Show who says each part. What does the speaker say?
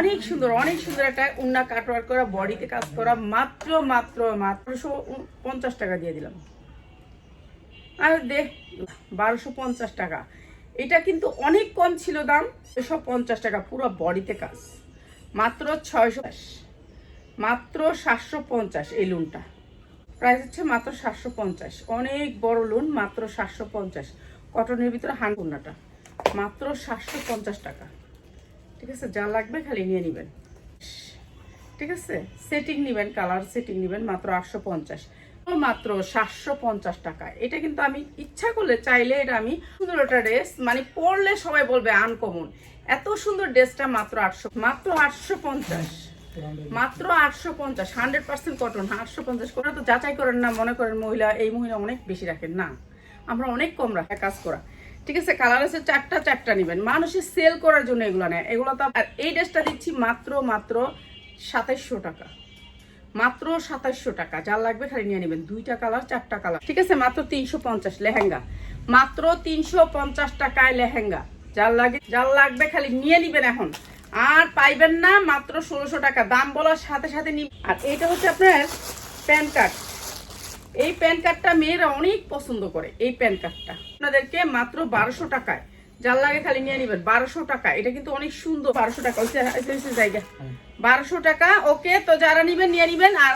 Speaker 1: অনেক সুন্দর অনেক সুন্দর একটা উন্না কাটওয়ার করা, বডিতে কাজ করা, মাত্র মাত্র মাত্রশো পঞ্চাশ টাকা দিয়ে দিলাম। আর দে, বারোশো পঞ্চাশ টাকা। এটা কিন্তু অনেক কম ছিল দাম, ছয়শো পঞ্চাশ টাকা, পুরো বডিতে কাজ। মাত্র ছয়শো মাত্র সাতশো পঞ্চাশ এই লোনটা প্রাইস হচ্ছে মাত্র সাতশো পঞ্চাশ। অনেক বড় লোন মাত্র সাতশো পঞ্চাশ। কটনের ভিতরে হানকুন্নাটা মাত্র সাতশো পঞ্চাশ টাকা। ঠিক আছে? যা লাগবে খালি নিয়ে নেবেন। ঠিক আছে? সেটিং নেবেন কালার সেটিং নেবেন, মাত্র আটশো পঞ্চাশ। মাত্র সাতশো পঞ্চাশ টাকা। এটা কিন্তু আমি ইচ্ছা করলে চাইলে এটা আমি সুন্দর একটা ড্রেস মানে পরলে সবাই বলবে আনকমন এত সুন্দর ড্রেসটা মাত্র আটশো মাত্র আটশো পঞ্চাশ। মাত্র আটশো পঞ্চাশ, হান্ড্রেড পার্সেন্ট কটন আটশো পঞ্চাশ করে। তো যাচাই করেন না, মনে করেন মহিলা, এই মহিলা অনেক বেশি রাখেন। না, আমরা অনেক কম রাখা কাজ করা। ঠিক আছে কালার আছে চারটা চারটা নেবেন। মানুষের সেল করার জন্য এগুলো নেয়। এগুলো তো আর এই ড্রেসটা দিচ্ছি মাত্র মাত্র সাতাইশশো টাকা। মাত্র সাতাইশশো টাকা। যার লাগবে খালি নিয়ে নেবেন। দুইটা কালার চারটা কালার ঠিক আছে, মাত্র তিনশো পঞ্চাশ লেহেঙ্গা। মাত্র তিনশো পঞ্চাশ টাকায় লেহেঙ্গা। যার লাগে যার লাগবে খালি নিয়ে নিবেন এখন। আর পাইবেন না মাত্র ষোলোশো টাকা। দাম বলার সাথে সাথে নিব আর এইটা হচ্ছে আপনার প্যান কার্ড। এই প্যান কার্ডটা মেয়েরা অনেক পছন্দ করে এই প্যান কার্ডটা। আপনাদেরকে মাত্র বারোশো টাকায় যার লাগে খালি নিয়ে নিবেন বারোশো টাকা। এটা কিন্তু অনেক সুন্দর বারোশো টাকা জায়গা। বারোশো টাকা ওকে তো যারা নিবেন নিয়ে নিবেন আর